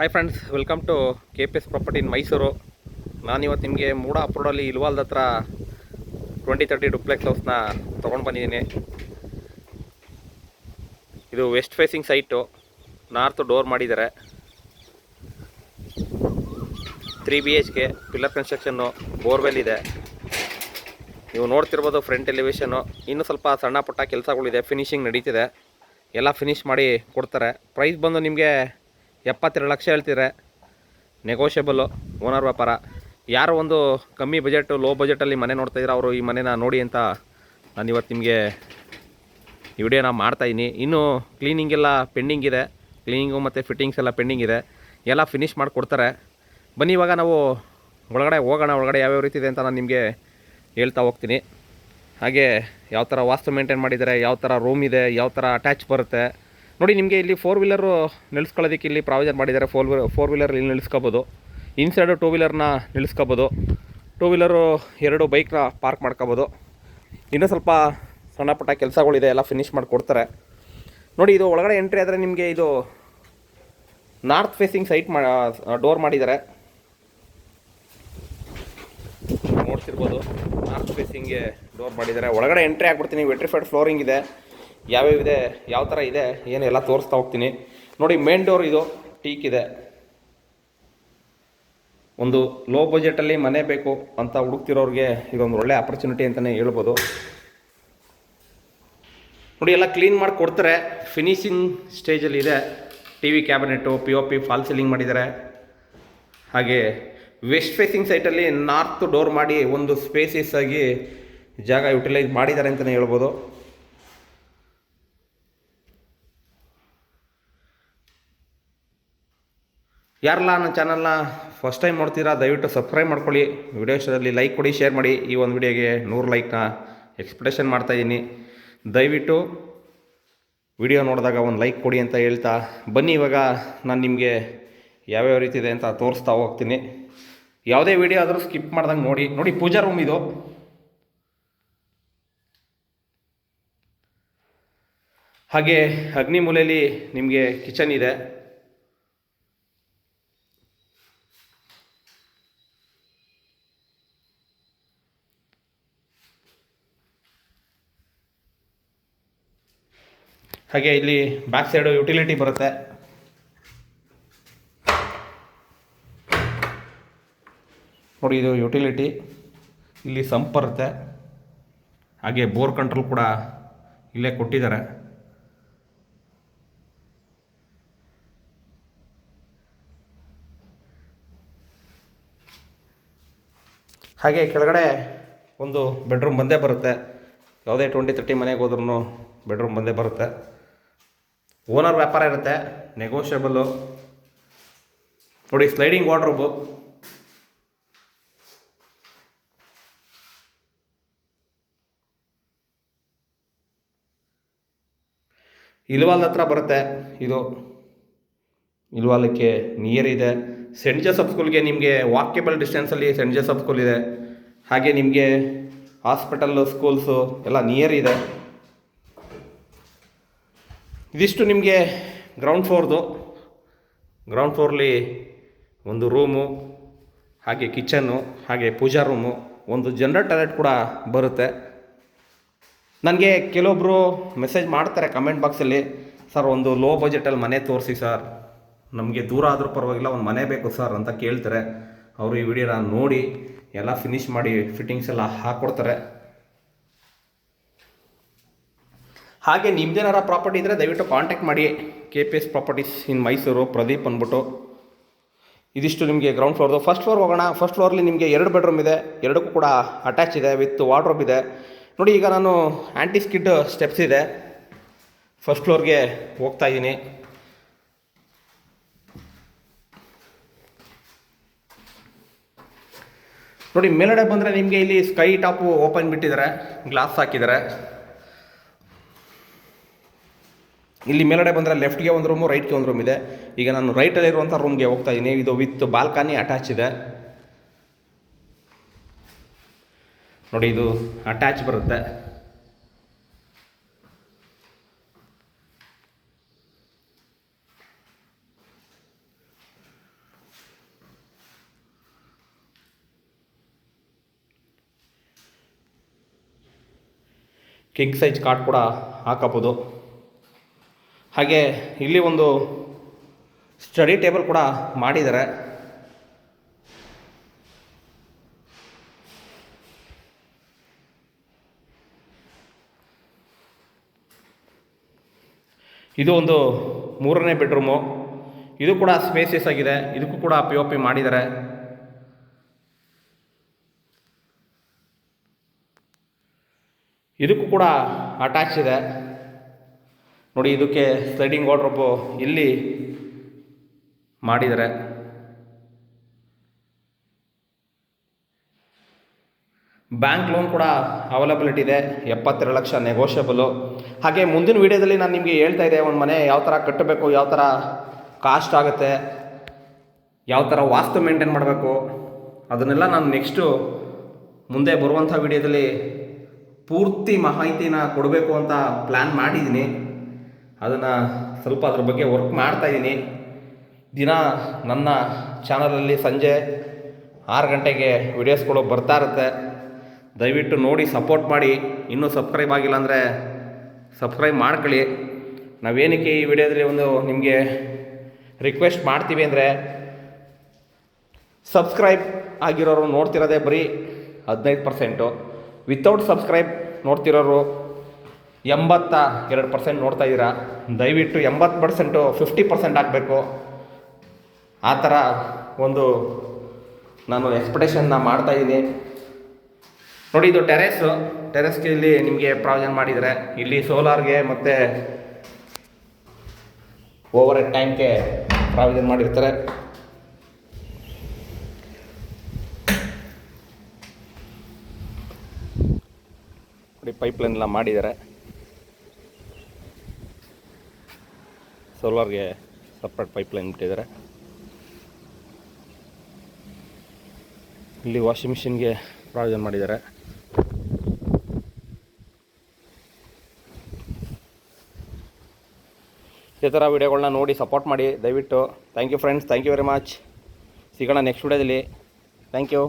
Hi friends welcome to K P S property in Mysuru ನಾನಿವತ್ತು ನಿಮಗೆ ಮೂಡ ಅಪ್ರೋಡಲ್ಲಿ ಇಲ್ವಾಲ್ದ ಹತ್ರ twenty thirty duplex ಹೌಸ್ನ ತೊಗೊಂಡು ಬಂದಿದ್ದೀನಿ. ಇದು west facing site north door ಮಾಡಿದ್ದಾರೆ. Three B H K pillar construction borewell ಇದೆ. ನೀವು ನೋಡ್ತಿರ್ಬೋದು ಫ್ರಂಟ್ ಎಲಿವೇಶನು ಇನ್ನೂ ಸ್ವಲ್ಪ ಸಣ್ಣ ಪುಟ್ಟ ಕೆಲಸಗಳಿದೆ ಫಿನಿಶಿಂಗ್ ನಡೀತಿದೆ. ಎಲ್ಲ ಫಿನಿಶ್ ಮಾಡಿ ಕೊಡ್ತಾರೆ. ಪ್ರೈಸ್ ಬಂದು ನಿಮಗೆ ಎಪ್ಪತ್ತೆರಡು ಲಕ್ಷ ಹೇಳ್ತಿದ್ರೆ ನೆಗೋಷಿಯಬಲ್ಲು ಓನರ್ ವ್ಯಾಪಾರ. ಯಾರು ಒಂದು ಕಮ್ಮಿ ಬಜೆಟ್ ಲೋ ಬಜೆಟಲ್ಲಿ ಮನೆ ನೋಡ್ತಾ ಇದ್ರೆ ಅವರು ಈ ಮನೆನ ನೋಡಿ ಅಂತ ನಾನು ಇವತ್ತು ನಿಮಗೆ ಈ ವಿಡಿಯೋನ ಮಾಡ್ತಾಯಿದ್ದೀನಿ ಇನ್ನೂ ಕ್ಲೀನಿಂಗ್ ಎಲ್ಲ ಪೆಂಡಿಂಗ್ ಇದೆ. ಕ್ಲೀನಿಂಗು ಮತ್ತು ಫಿಟ್ಟಿಂಗ್ಸ್ ಎಲ್ಲ ಪೆಂಡಿಂಗ್ ಇದೆ. ಎಲ್ಲ ಫಿನಿಶ್ ಮಾಡಿಕೊಡ್ತಾರೆ. ಬನ್ನಿ, ಇವಾಗ ನಾವು ಒಳಗಡೆ ಹೋಗೋಣ. ಒಳಗಡೆ ಯಾವ್ಯಾವ ರೀತಿ ಇದೆ ಅಂತ ನಾನು ನಿಮಗೆ ಹೇಳ್ತಾ ಹೋಗ್ತೀನಿ. ಹಾಗೆ ಯಾವ ಥರ ವಾಸ್ತು ಮೇಂಟೈನ್ ಮಾಡಿದ್ದಾರೆ ಯಾವ ಥರ ರೂಮ್ ಇದೆ ಯಾವ ಥರ ಅಟ್ಯಾಚ್ ಬರುತ್ತೆ ನೋಡಿ, ನಿಮಗೆ ಇಲ್ಲಿ ಫೋರ್ ವೀಲರು ನಿಲ್ಲಿಸ್ಕೊಳ್ಳೋದಕ್ಕೆ ಇಲ್ಲಿ ಪ್ರಾವಿಜನ್ ಮಾಡಿದ್ದಾರೆ. ಫೋರ್ ವೀಲರ್ ಫೋರ್ ವೀಲರ್ ಇಲ್ಲಿ ನಿಲ್ಲಿಸ್ಕೋಬೋದು ಇನ್ಸೈಡು ಟೂ ವೀಲರ್ನ ನಿಲ್ಲಿಸ್ಕೋಬೋದು ಟೂ ವೀಲರು ಎರಡು ಬೈಕ್ನ ಪಾರ್ಕ್ ಮಾಡ್ಕೋಬೋದು. ಇನ್ನೂ ಸ್ವಲ್ಪ ಸಣ್ಣ ಪುಟ್ಟ ಕೆಲಸಗಳಿದೆ, ಎಲ್ಲ ಫಿನಿಶ್ ಮಾಡಿಕೊಡ್ತಾರೆ. ನೋಡಿ, ಇದು ಒಳಗಡೆ ಎಂಟ್ರಿ ಆದರೆ ನಿಮಗೆ ಇದು ನಾರ್ತ್ ಫೇಸಿಂಗ್ ಸೈಟ್ ಮಾ ಡೋರ್ ಮಾಡಿದ್ದಾರೆ. ನೋಡ್ತಿರ್ಬೋದು ನಾರ್ತ್ ಫೇಸಿಂಗ್ಗೆ ಡೋರ್ ಮಾಡಿದ್ದಾರೆ. ಒಳಗಡೆ ಎಂಟ್ರಿ ಆಗ್ಬಿಡ್ತೀನಿ ವೆಟ್ರಿಫೈಡ್ ಫ್ಲೋರಿಂಗ್ ಇದೆ. ಯಾವ್ಯಾವ ಇದೆ ಯಾವ ಥರ ಇದೆ, ಏನು ಎಲ್ಲ ತೋರಿಸ್ತಾ ಹೋಗ್ತೀನಿ. ನೋಡಿ ಮೇನ್ ಡೋರ್ ಇದು ಟೀಕ್ ಇದೆ. ಒಂದು ಲೋ ಬಜೆಟಲ್ಲಿ ಮನೆ ಬೇಕು ಅಂತ ಹುಡುಕ್ತಿರೋರಿಗೆ ಇದೊಂದು ಒಳ್ಳೆ ಆಪರ್ಚುನಿಟಿ ಅಂತಲೇ ಹೇಳ್ಬೋದು. ನೋಡಿ, ಎಲ್ಲ ಕ್ಲೀನ್ ಮಾಡಿ ಕೊಡ್ತಾರೆ. ಫಿನಿಶಿಂಗ್ ಸ್ಟೇಜಲ್ಲಿ ಇದೆ. T V cabinet P O P false ceiling ಮಾಡಿದ್ದಾರೆ. ಹಾಗೆ ವೆಸ್ಟ್ ಫೇಸಿಂಗ್ ಸೈಟಲ್ಲಿ ನಾರ್ತ್ ಡೋರ್ ಮಾಡಿ ಒಂದು ಸ್ಪೇಸಿಸ್ ಆಗಿ ಜಾಗ ಯುಟಿಲೈಸ್ ಮಾಡಿದ್ದಾರೆ ಅಂತಲೇ ಹೇಳ್ಬೋದು. ಯಾರೆಲ್ಲ ನನ್ನ ಚಾನಲ್ನ ಫಸ್ಟ್ ಟೈಮ್ ನೋಡ್ತೀರಾ, ದಯವಿಟ್ಟು ಸಬ್ಸ್ಕ್ರೈಬ್ ಮಾಡ್ಕೊಳ್ಳಿ. ವಿಡಿಯೋ ಲೈಕ್ ಕೊಡಿ ಶೇರ್ ಮಾಡಿ. ಈ ಒಂದು ವಿಡಿಯೋಗೆ ನೂರು ಲೈಕ್ನ ಎಕ್ಸ್ಪೆಕ್ಟೇಷನ್ ಮಾಡ್ತಾಯಿದ್ದೀನಿ ದಯವಿಟ್ಟು ವಿಡಿಯೋ ನೋಡಿದಾಗ ಒಂದು ಲೈಕ್ ಕೊಡಿ ಅಂತ ಹೇಳ್ತಾ, ಬನ್ನಿ ಇವಾಗ ನಾನು ನಿಮಗೆ ಯಾವ್ಯಾವ ರೀತಿ ಇದೆ ಅಂತ ತೋರಿಸ್ತಾ ಹೋಗ್ತೀನಿ. ಯಾವುದೇ ವಿಡಿಯೋ ಆದರೂ ಸ್ಕಿಪ್ ಮಾಡ್ದಂಗೆ ನೋಡಿ. ನೋಡಿ, ಪೂಜಾ ರೂಮ್ ಇದು. ಹಾಗೆ ಅಗ್ನಿ ಮೂಲೆಯಲ್ಲಿ ನಿಮಗೆ ಕಿಚನ್ ಇದೆ. ಹಾಗೆ ಇಲ್ಲಿ ಬ್ಯಾಕ್ ಸೈಡು ಯುಟಿಲಿಟಿ ಬರುತ್ತೆ. ನೋಡಿ ಇದು ಯುಟಿಲಿಟಿ ಇಲ್ಲಿ ಸಂಪ್ ಬರುತ್ತೆ. ಹಾಗೆ ಬೋರ್ ಕಂಟ್ರೋಲ್ ಕೂಡ ಇಲ್ಲೇ ಕೊಟ್ಟಿದ್ದಾರೆ. ಹಾಗೆ ಕೆಳಗಡೆ ಒಂದು ಬೆಡ್ರೂಮ್ ಬಂದೇ ಬರುತ್ತೆ. ಯಾವುದೇ ಟ್ವೆಂಟಿ ತರ್ಟಿ ಮನೆಗೆ ಹೋದ್ರೂ ಬೆಡ್ರೂಮ್ ಬಂದೇ ಬರುತ್ತೆ. ಓನರ್ ವ್ಯಾಪಾರ ಇರುತ್ತೆ ನೆಗೋಷಿಯಬಲ್ಲು ನೋಡಿ ಸ್ಲೈಡಿಂಗ್ ವಾರ್ಡ್ರೋಬು ಇಲ್ವಾಲ್ ಹತ್ರ ಬರುತ್ತೆ ಇದು. ಇಲ್ವಾಲಕ್ಕೆ ನಿಯರ್ ಇದೆ. ಸೆಂಟ್ ಜೋಸಫ್ ಸ್ಕೂಲ್ಗೆ ನಿಮಗೆ ವಾಕೇಬಲ್ ಡಿಸ್ಟೆನ್ಸಲ್ಲಿ ಸೆಂಟ್ ಜೋಸಫ್ ಸ್ಕೂಲ್ ಇದೆ. ಹಾಗೆ ನಿಮಗೆ ಹಾಸ್ಪಿಟಲ್ಲು ಸ್ಕೂಲ್ಸು ಎಲ್ಲ ನಿಯರ್ ಇದೆ. ಇದಿಷ್ಟು ನಿಮಗೆ ಗ್ರೌಂಡ್ ಫ್ಲೋರ್ದು ಗ್ರೌಂಡ್ ಫ್ಲೋರ್ಲಿ ಒಂದು ರೂಮು ಹಾಗೆ ಕಿಚನ್ನು ಹಾಗೆ ಪೂಜಾ ರೂಮು ಒಂದು ಜನರಲ್ ಟಾಯ್ಲೆಟ್ ಕೂಡ ಬರುತ್ತೆ. ನನಗೆ ಕೆಲವೊಬ್ಬರು ಮೆಸೇಜ್ ಮಾಡ್ತಾರೆ ಕಮೆಂಟ್ ಬಾಕ್ಸಲ್ಲಿ ಸರ್ ಒಂದು ಲೋ ಬಜೆಟಲ್ಲಿ ಮನೆ ತೋರಿಸಿ ಸರ್ ನಮಗೆ ದೂರ ಆದರೂ ಪರವಾಗಿಲ್ಲ, ಒಂದು ಮನೆ ಬೇಕು ಸರ್ ಅಂತ ಕೇಳ್ತಾರೆ. ಅವರು ಈ ವಿಡಿಯೋನ ನೋಡಿ, ಎಲ್ಲ ಫಿನಿಶ್ ಮಾಡಿ ಫಿಟ್ಟಿಂಗ್ಸ್ ಎಲ್ಲ ಹಾಕ್ಕೊಡ್ತಾರೆ ಹಾಗೆ ನಿಮ್ದೇನಾರ ಪ್ರಾಪರ್ಟಿ ಇದ್ದರೆ ದಯವಿಟ್ಟು ಕಾಂಟ್ಯಾಕ್ಟ್ ಮಾಡಿ. K P S properties in Mysuru Pradeep ಅಂದ್ಬಿಟ್ಟು. ಇದಿಷ್ಟು ನಿಮಗೆ ಗ್ರೌಂಡ್ ಫ್ಲೋರ್ದು ಫಸ್ಟ್ ಫ್ಲೋರ್ ಹೋಗೋಣ. ಫಸ್ಟ್ ಫ್ಲೋರಲ್ಲಿ ನಿಮಗೆ ಎರಡು ಬೆಡ್ರೂಮ್ ಇದೆ. ಎರಡಕ್ಕೂ ಕೂಡ ಅಟ್ಯಾಚ್ ಇದೆ ವಿತ್ ವಾರ್ಡ್ರೋಬ್ ಇದೆ. ನೋಡಿ, ಈಗ ನಾನು ಆ್ಯಂಟಿ ಸ್ಕಿಡ್ ಸ್ಟೆಪ್ಸ್ ಇದೆ. ಫಸ್ಟ್ ಫ್ಲೋರ್ಗೆ ಹೋಗ್ತಾ ಇದ್ದೀನಿ. ನೋಡಿ, ಮೇಲ್ಗಡೆ ಬಂದರೆ ನಿಮಗೆ ಇಲ್ಲಿ ಸ್ಕೈ ಟಾಪು ಓಪನ್ ಬಿಟ್ಟಿದ್ದಾರೆ. ಗ್ಲಾಸ್ ಹಾಕಿದ್ದಾರೆ. ಇಲ್ಲಿ ಮೇಲಡೆ ಬಂದರೆ ಲೆಫ್ಟ್ಗೆ ಒಂದು ರೂಮು ರೈಟ್ಗೆ ಒಂದು ರೂಮ್ ಇದೆ. ಈಗ ನಾನು ರೈಟಲ್ಲಿರುವಂಥ ರೂಮ್ಗೆ ಹೋಗ್ತಾ ಇದ್ದೀನಿ ಇದು ವಿತ್ ಬಾಲ್ಕನಿ ಅಟ್ಯಾಚ್ ಇದೆ. ನೋಡಿ, ಇದು ಅಟ್ಯಾಚ್ ಬರುತ್ತೆ. ಕಿಂಗ್ ಸೈಜ್ ಕಾರ್ಡ್ ಕೂಡ ಹಾಕಬಹುದು. ಹಾಗೆ ಇಲ್ಲಿ ಒಂದು ಸ್ಟಡಿ ಟೇಬಲ್ ಕೂಡ ಮಾಡಿದ್ದಾರೆ. ಇದು ಒಂದು ಮೂರನೇ ಬೆಡ್ರೂಮು. ಇದು ಕೂಡ ಸ್ಪೇಸಿಯಸ್ ಆಗಿದೆ. ಇದಕ್ಕೂ ಕೂಡ ಪಿ ಒ ಪಿ ಮಾಡಿದ್ದಾರೆ. ಇದಕ್ಕೂ ಕೂಡ ಅಟ್ಯಾಚ್ ಇದೆ. ನೋಡಿ ಇದಕ್ಕೆ ಸ್ಲೈಡಿಂಗ್ ವಾರ್ಡ್ರೋಬು ಇಲ್ಲಿ ಮಾಡಿದರೆ. ಬ್ಯಾಂಕ್ ಲೋನ್ ಕೂಡ ಅವೈಲಬಿಲಿಟಿ ಇದೆ, ಎಪ್ಪತ್ತೆರಡು ಲಕ್ಷ ನೆಗೋಷಿಯಬಲು ಹಾಗೆ ಮುಂದಿನ ವೀಡಿಯೋದಲ್ಲಿ ನಾನು ನಿಮಗೆ ಹೇಳ್ತಾ ಇದ್ದೆ, ಒಂದು ಮನೆ ಯಾವ ಥರ ಕಟ್ಟಬೇಕು, ಯಾವ ಥರ ಕಾಸ್ಟ್ ಆಗುತ್ತೆ, ಯಾವ ಥರ ವಾಸ್ತು ಮೇಂಟೈನ್ ಮಾಡಬೇಕು, ಅದನ್ನೆಲ್ಲ ನಾನು ನೆಕ್ಸ್ಟು ಮುಂದೆ ಬರುವಂಥ ವೀಡಿಯೋದಲ್ಲಿ ಪೂರ್ತಿ ಮಾಹಿತಿನ ಕೊಡಬೇಕು ಅಂತ ಪ್ಲ್ಯಾನ್ ಮಾಡಿದ್ದೀನಿ. ಅದನ್ನು ಸ್ವಲ್ಪ ಅದ್ರ ಬಗ್ಗೆ ವರ್ಕ್ ಮಾಡ್ತಾಯಿದ್ದೀನಿ ದಿನ ನನ್ನ ಚಾನಲಲ್ಲಿ ಸಂಜೆ ಆರು ಗಂಟೆಗೆ ವಿಡಿಯೋಸ್ಗಳು ಬರ್ತಾ ಇರುತ್ತೆ. ದಯವಿಟ್ಟು ನೋಡಿ ಸಪೋರ್ಟ್ ಮಾಡಿ. ಇನ್ನೂ ಸಬ್ಸ್ಕ್ರೈಬ್ ಆಗಿಲ್ಲ ಅಂದರೆ ಸಬ್ಸ್ಕ್ರೈಬ್ ಮಾಡ್ಕೊಳ್ಳಿ. ನಾವೇನಕ್ಕೆ ಈ ವಿಡಿಯೋದಲ್ಲಿ ಒಂದು ನಿಮಗೆ ರಿಕ್ವೆಸ್ಟ್ ಮಾಡ್ತೀವಿ ಅಂದರೆ ಸಬ್ಸ್ಕ್ರೈಬ್ ಆಗಿರೋರು ನೋಡ್ತಿರೋದೇ ಬರೀ ಹದಿನೈದು ಪರ್ಸೆಂಟು ವಿತೌಟ್ ಸಬ್ಸ್ಕ್ರೈಬ್ ನೋಡ್ತಿರೋರು ಎಂಬತ್ತ ಎರಡು ಪರ್ಸೆಂಟ್ ನೋಡ್ತಾ ಇದ್ದೀರಾ? ದಯವಿಟ್ಟು ಎಂಬತ್ತು ಪರ್ಸೆಂಟು ಫಿಫ್ಟಿ ಪರ್ಸೆಂಟ್ ಆಗಬೇಕು. ಆ ಥರ ಒಂದು ನಾನು ಎಕ್ಸ್ಪೆಕ್ಟೇಷನ್ನ ಮಾಡ್ತಾಯಿದ್ದೀನಿ ನೋಡಿ, ಇದು ಟೆರೆಸ್ಸು ಟೆರೆಸ್ಗೆ ಇಲ್ಲಿ ನಿಮಗೆ ಪ್ರಾವಿಷನ್ ಮಾಡಿದರೆ, ಇಲ್ಲಿ ಸೋಲಾರ್ಗೆ ಮತ್ತು ಓವರ್ ಎ ಟ್ಯಾಂಕ್ಗೆ ಪ್ರಾವಿಷನ್ ಮಾಡಿರ್ತಾರೆ. ನೋಡಿ ಪೈಪ್ಲೈನ್ ಎಲ್ಲ ಮಾಡಿದ್ದಾರೆ. ಸೋಲಾರ್ಗೆ ಸಪ್ರೇಟ್ ಪೈಪ್ಲೈನ್ ಬಿಟ್ಟಿದ್ದಾರೆ ಇಲ್ಲಿ ವಾಷಿಂಗ್ ಮಿಷಿನ್ಗೆ ಪ್ರಾವಿಷನ್ ಮಾಡಿದ್ದಾರೆ. ಇದೇ ಥರ ವೀಡಿಯೋಗಳನ್ನ ನೋಡಿ ಸಪೋರ್ಟ್ ಮಾಡಿ. ದಯವಿಟ್ಟು thank you friends thank you very much ಸಿಗೋಣ ನೆಕ್ಸ್ಟ್ ವೀಡಿಯೋದಲ್ಲಿ ಥ್ಯಾಂಕ್ ಯು